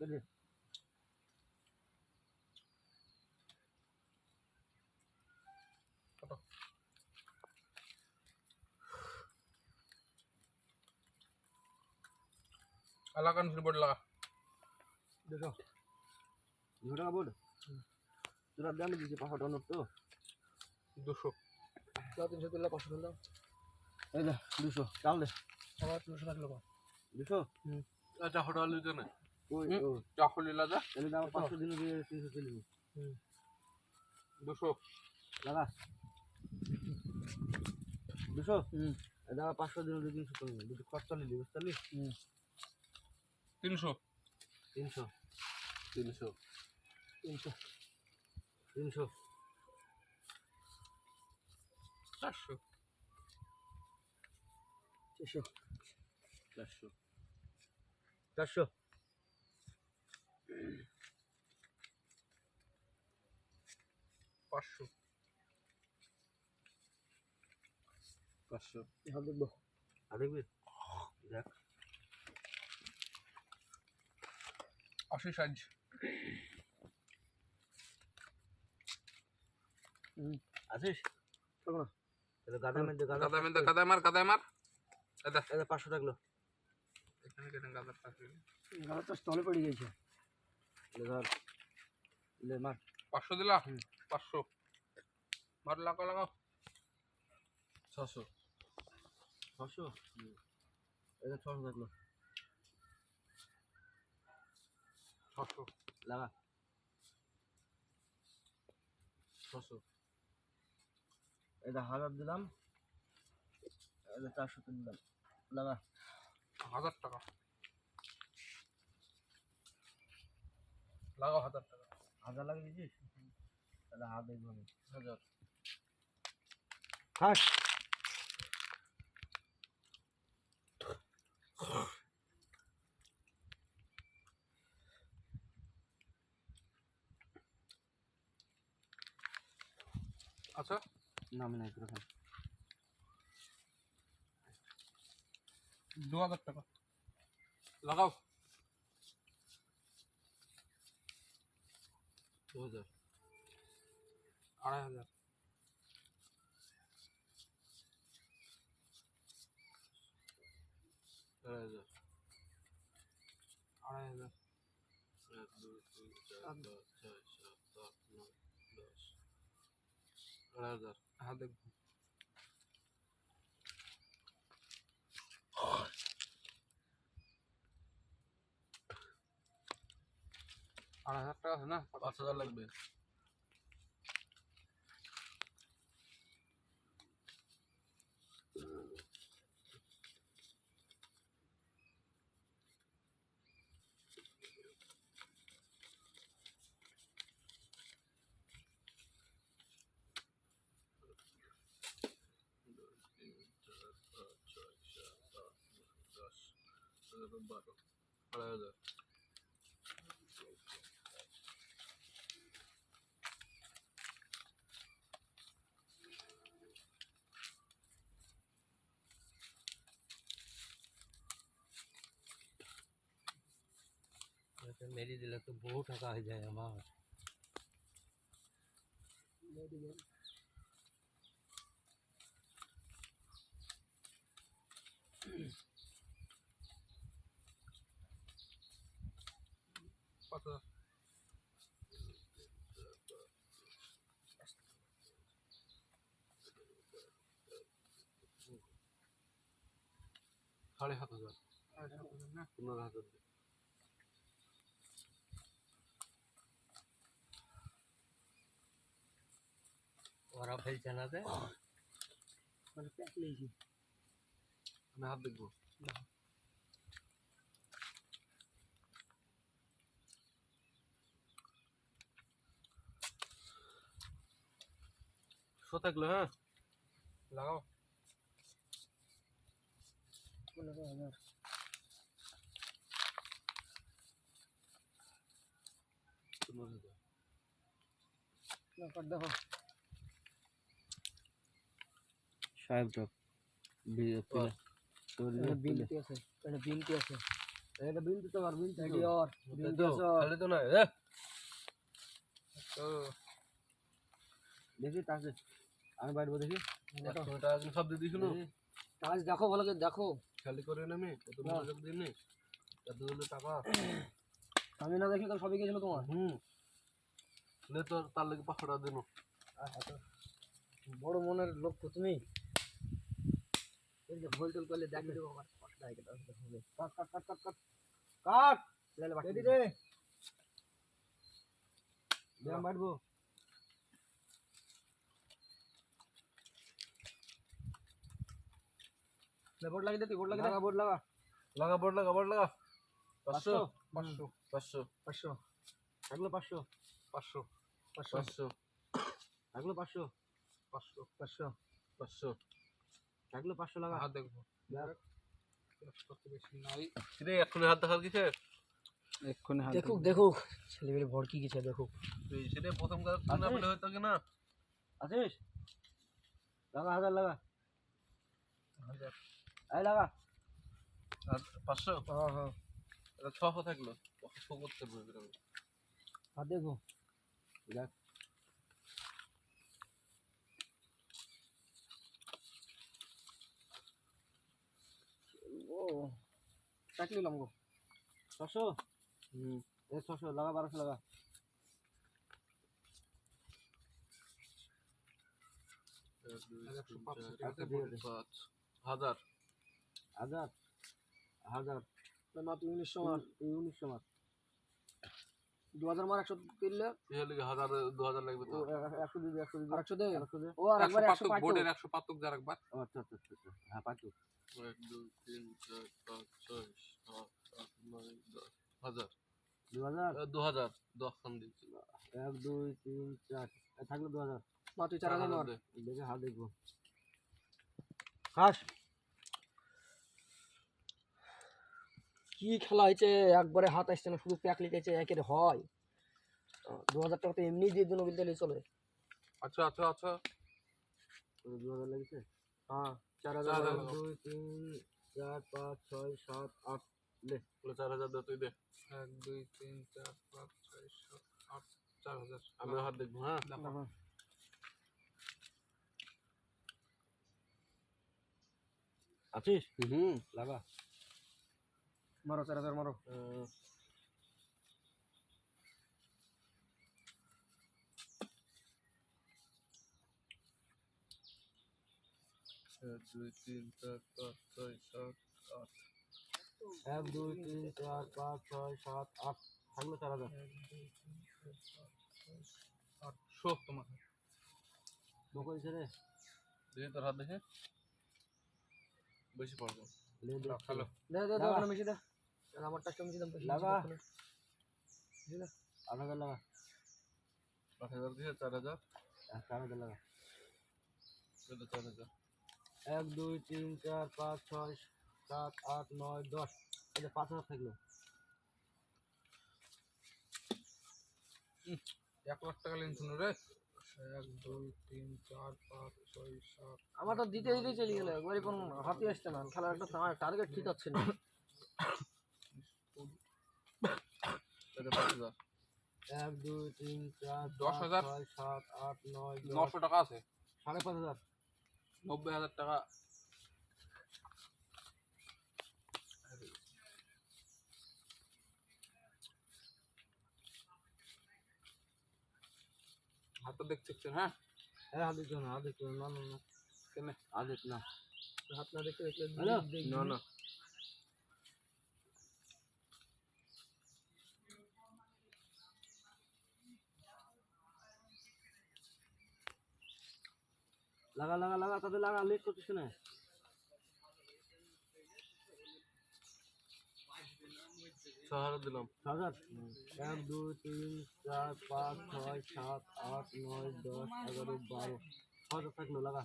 কেটে লাগান বোর্ড লাগা দেখো দুশো টাকা বোর্ড তোরা দামে দিচ্ছি পাঁচশো টাকা নোট তো দুশো তিনশো দিলে পাঁচশো দিলে এই দে দুশো চাল দে আমার তিনশো থাকলে দুশো আচ্ছা হোটেল দিতে না ওই হুম। ও চাকু লিলা যা তাহলে দাম পাঁচশো দিন দিয়ে তিনশো চলে দুশো। লাগা দুশো? এই দাম পাঁচশো দিন দিয়ে তিনশো চলে দুশো খরচা নিলি বুঝতে পারলি? তিনশো? তিনশো। তিনশো। তিনশো। তিনশো। চারশো। চারশো। চারশো। চারশো। পাঁচশো। পাঁচশো। দেখব। দেখবি? দেখ। আশি সাইজ। আছিস? গাদা মেন্দে গাদা মেন্দা কাদায় মার কাদায় মার। এটা পাঁচশো থাকল। এখানে কেন কাদার থাকবে গাদা তো স্থলে পড়ে গেছে ধর লে মার। পাঁচশো দিলা? পাঁচশো। মার লাগাও লাগাও। ছশো। ছশো? এটা ছশো থাকল। ছশো। লাগা। ছশো। এটা হাজার দিলাম। এটা চারশো দিলাম। লাগা। হাজার টাকা। লাগাও হাজার টাকা। হাজার লাগে দিছিস তাহলে হাত দেখব আমি। হাজার। থাক আচ্ছা। নামে নাই তোর দু হাজার টাকা। লাগাও। দু হাজার আড়াই হাজার। আড়াই হাজার। আড়াই হাজার। এক, দুই, তিন, চার, পাঁচ, ছয়, সাত, আট, নয়, দশ। আড়াই হাজার। হ্যাঁ দেখব আড়াই হাজার টাকা আছে না? পাঁচ হাজার লাগবে। বারো আড়াই হাজার মেরি দিলে তো বহু টাকা হয়ে যায় আমার। হাজার। সাড়ে সাত হাজার পনেরো হাজার। ওরা ফেলছে না তে মানে প্যাক নিয়েছি আমি হাত দেখব শো থাকল হ্যাঁ লাগাও পনেরো হাজার দেখো সাহেব তো বিনতি আছে এটা বিনতি আছে। এটা বিনতে তো আর বিনতে অর বিনতে তো, আসো তো না এ তো দেখি তাকে আমি দেখি। টাকা সব দিয়ে কাজ দেখো ভালো করে দেখো। খালি করে না আমি কত না। মনোযোগ দিইনি এত দিলে টাকা। আমি না দেখলে তো সবই গেছিল তোমার? হুম। নে তোর তার লাগে পাঁচশো টাকা দিন বড় মনের লোক তো তুমি। ভুল টুল করলে দেখে দেবো আমার কষ্ট হয় হবে। কাট কাট কাট কাট কাট। কাট! লেলে রেডি রে। দে আমি বোর্ড লাগিয়ে দে তুই বোর্ড লাগিয়ে লাগা বোর্ড লাগা। লাগা বোর্ড লাগা বোর্ড লাগা। পাঁচশো পাঁচশো? পাঁচশো পাঁচশো। থাকল পাঁচশো? পাঁচশো পাঁচশো। পাঁচশো। থাকল পাঁচশো? পাঁচশো পাঁচশো। পাঁচশো। থাকল পাঁচশো লাগা। হাত দেখব। দেখ। কত বেশি নাই। রে এক্ষুনি হাত দেখার কিসে এক্ষুনি দেখুক দেখুক। ছেলেবেলে ভড়কি গেছে দেখুক। তুই সেটা প্রথম কাজ না আছে? হয়তো কি না আছিস লাগা হাজার লাগা। হাজার। এই লাগা। আর পাঁচশো? হ্যাঁ হ্যাঁ। ছশো থাকল। ছশো করতে পারবে হাত দেখো। দেখ। ও চাকলি গো। ছশো? হুম। এ ছশো লাগা বারোশো লাগা। হাজার, হাজার? হাজার। তুই উনিশশো মার। উনিশশো মার। দু হাজার মার একশো তিনলে হাজার দু হাজার লাগবে তো। একশো দিবি একশো দিবি। একশো একশো দে ও একবার একশো বোর্ডের একশো পাতুক যার একবার। আচ্ছা আচ্ছা আচ্ছা আচ্ছা। হ্যাঁ পাঁচু এক দুই তিন চার পাঁচ ছয় সাত আট নয় দশ হাজার। দু হাজার দু হাজার দশ খান দিচ্ছি এক দুই তিন চার থাকল দু হাজার চার হাজার। দেখে হাত দেখব। খাস। কি খেলা হয়েছে? একবারে হাত আসছে না শুধু প্যাক লিখেছে একের হয়। দু হাজার টাকা তো এমনি দিয়ে দিন বিদ্যালয়ে চলে। আচ্ছা আচ্ছা আচ্ছা। দু হাজার লেগেছে হ্যাঁ চার হাজার। দুই তিন চার পাঁচ ছয় সাত আট বলে চার হাজার দে তুই দে। এক দুই তিন চার পাঁচ ছয় সাত আট চার হাজার। আমি হাত দেখব হ্যাঁ। আছিস? হুম। লাগা। মারো চার হাজার মারো আহ, এক দুই তিন চার পাঁচ ছয় সাত আট এক দুই তিন চার পাঁচ ছয় সাত আট থাকল চার হাজার আটশো তোমার বকো দিছে রে দেখি তোর হাত দেখে বেশি পড়ব লে দে হ্যালো দে দে দে লাগা। ওখানে মিশে লাগা। আট হাজার লাগা। আট হাজার দিয়ে চার হাজার। হ্যাঁ, চার হাজার লাগা। চার হাজার। এক দুই তিন চার পাঁচ ছয় সাত আট নয় দশ। পাঁচ হাজার থাকল। এক লাখ টাকা লেন শুনো রে। এক দুই তিন চার পাঁচ ছয় সাত আমার তো দিতে দিতে চলে গেলে একবারে কোনো হাতে আসছে না। খেলার একটা টার্গেট ঠিক আছে না। এটা পাঁচ হাজার। এক দুই তিন চার দশ হাজার। ছয় সাত আট নয় নশো টাকা আছে। সাড়ে পাঁচ হাজার। নব্বই হাজার টাকা। হাতটা দেখতে হ্যাঁ? হ্যাঁ হাত দিতে না হাত দিতে না না না। কেন? হাত দিতে না। হাত না দেখতে দেখলে না না। লাগা লাগা লাগা তাদের লাগা লেট করছিস না। হাজার দিলাম। হাজার এক দুই তিন চার পাঁচ ছয় সাত আট নয় দশ এগারো বারো। হাজার থাকল লাগা।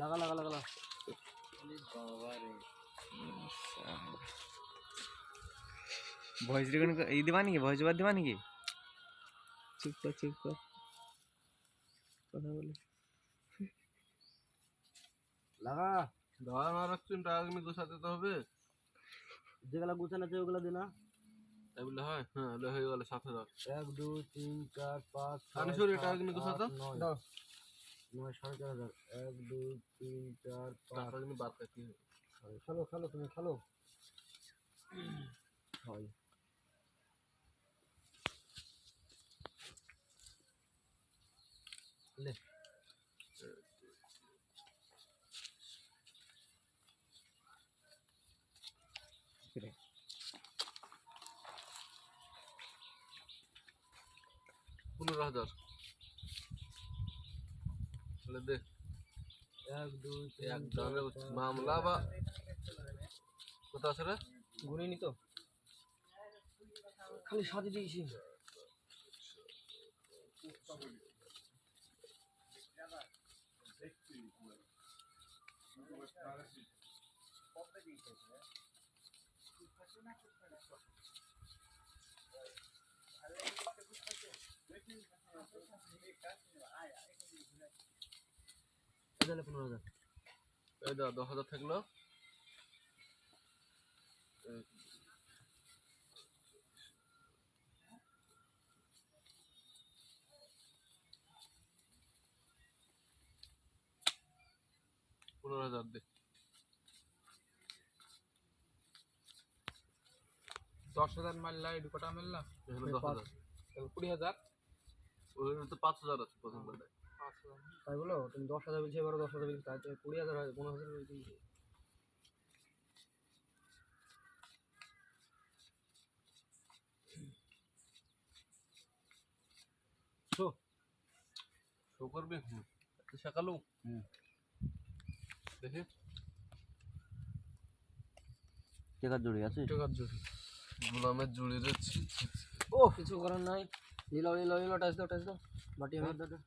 লাগা লাগা লাগা লাগা। ভয়েস রেকর্ডিং এই দিবা নাকি ভয়েস ওভার দিবা নাকি চুপ কর চুপ কর কথা বলে লাগা দাঁড়া না রাখছেন টাকা কিন্তু গোছাতে তো হবে যেগুলা গুছানো আছে ওগুলা দে না তাই বলে হয় হ্যাঁ হলে হয়ে গেল সাত হাজার এক দুই তিন চার পাঁচ সরিয়ে সাত, টাকা কিন্তু গোছাতো? নয় দাও নয় সাড়ে চার হাজার এক দুই তিন চার পাঁচ টাকা কিন্তু বাদ হবে খেলো খেলো তুমি খেলো ছয় লে হাজার। এক এক মামলা বা কোথা আছে রে? ঘুরিনি তো। খালি সাজিয়ে দিয়েছি। এই তাহলে পনেরো হাজার। এই দাও দশ হাজার থাকল। এই, পনেরো হাজার দে। দশ হাজার মারলা এটু কটা মারলা কুড়ি হাজার। ওখানে তো পাঁচ হাজার আছে প্রথম বেলায় পাঁচ হাজার। তাই বলো? তুমি দশ হাজার এবারও দশ হাজার তাই কুড়ি হাজার হয় পনেরো হাজার বলছি শো। করবি। দেখি। টেকার জড়ি আছে? টাকার জুড়ি। গোলামের জুড়ি। ও কিছু করার নাই। লিলো লিলো লিলো টাচ দাও টাচ দাও বাটি আমি দাদা